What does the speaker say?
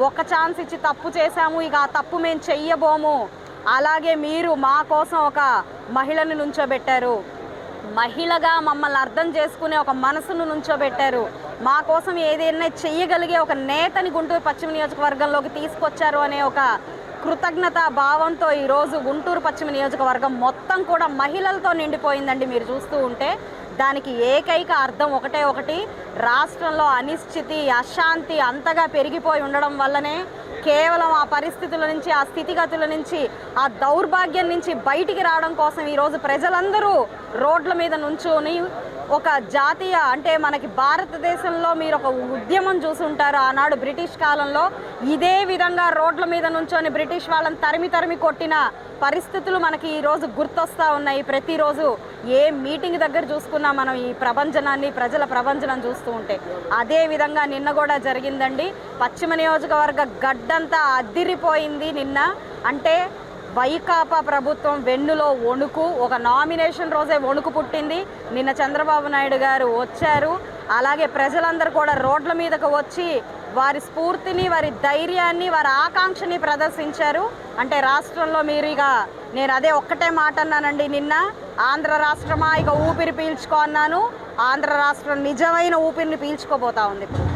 ఒక ఛాన్స్ ఇచ్చి తప్పు చేశాము ఇక ఆ తప్పు మేము చెయ్యబోము. అలాగే మీరు మా కోసం ఒక మహిళను నుంచోబెట్టారు. మహిళగా మమ్మల్ని అర్థం చేసుకునే ఒక మనసును నుంచోబెట్టారు. మా కోసం ఏదైనా చెయ్యగలిగే ఒక నేతని గుంటూరు పశ్చిమ నియోజకవర్గంలోకి తీసుకొచ్చారు అనే ఒక కృతజ్ఞత భావంతో ఈరోజు గుంటూరు పశ్చిమ నియోజకవర్గం మొత్తం కూడా మహిళలతో నిండిపోయిందండి మీరు చూస్తూ ఉంటే. దానికి ఏకైక అర్థం ఒకటే ఒకటి. రాష్ట్రంలో అనిశ్చితి అశాంతి అంతగా పెరిగిపోయి ఉండడం వల్లనే కేవలం ఆ పరిస్థితుల నుంచి ఆ స్థితిగతుల నుంచి ఆ దౌర్భాగ్యం నుంచి బయటికి రావడం కోసం ఈరోజు ప్రజలందరూ రోడ్ల మీద నుంచుని ఒక జాతీయ అంటే మనకి భారతదేశంలో మీరు ఒక ఉద్యమం చూసుంటారు. ఆనాడు బ్రిటిష్ కాలంలో ఇదే విధంగా రోడ్ల మీద నుంచొని బ్రిటిష్ వాళ్ళని తరిమి తరిమి కొట్టిన పరిస్థితులు మనకి ఈరోజు గుర్తొస్తూ ఉన్నాయి. ప్రతిరోజు ఏ మీటింగ్ దగ్గర చూసుకున్నా మనం ఈ ప్రభంజనాన్ని ప్రజల ప్రభంజనం చూస్తూ ఉంటే. అదే విధంగా నిన్న కూడా జరిగిందండి. పశ్చిమ నియోజకవర్గ గడ్డంతా అద్దిరిపోయింది నిన్న. అంటే వైకాపా ప్రభుత్వం వెన్నులో వణుకు ఒక నామినేషన్ రోజే వణుకు పుట్టింది. నిన్న చంద్రబాబు నాయుడు గారు వచ్చారు. అలాగే ప్రజలందరూ కూడా రోడ్ల మీదకు వచ్చి వారి స్ఫూర్తిని వారి ధైర్యాన్ని వారి ఆకాంక్షని ప్రదర్శించారు. అంటే రాష్ట్రంలో మీరు ఇక నేను అదే ఒక్కటే మాట అన్నానండి నిన్న. ఆంధ్ర రాష్ట్రమా? ఇక ఊపిరి పీల్చుకో అన్నాను. ఆంధ్ర రాష్ట్రం నిజమైన ఊపిరిని పీల్చుకోబోతా ఉంది ఇప్పుడు.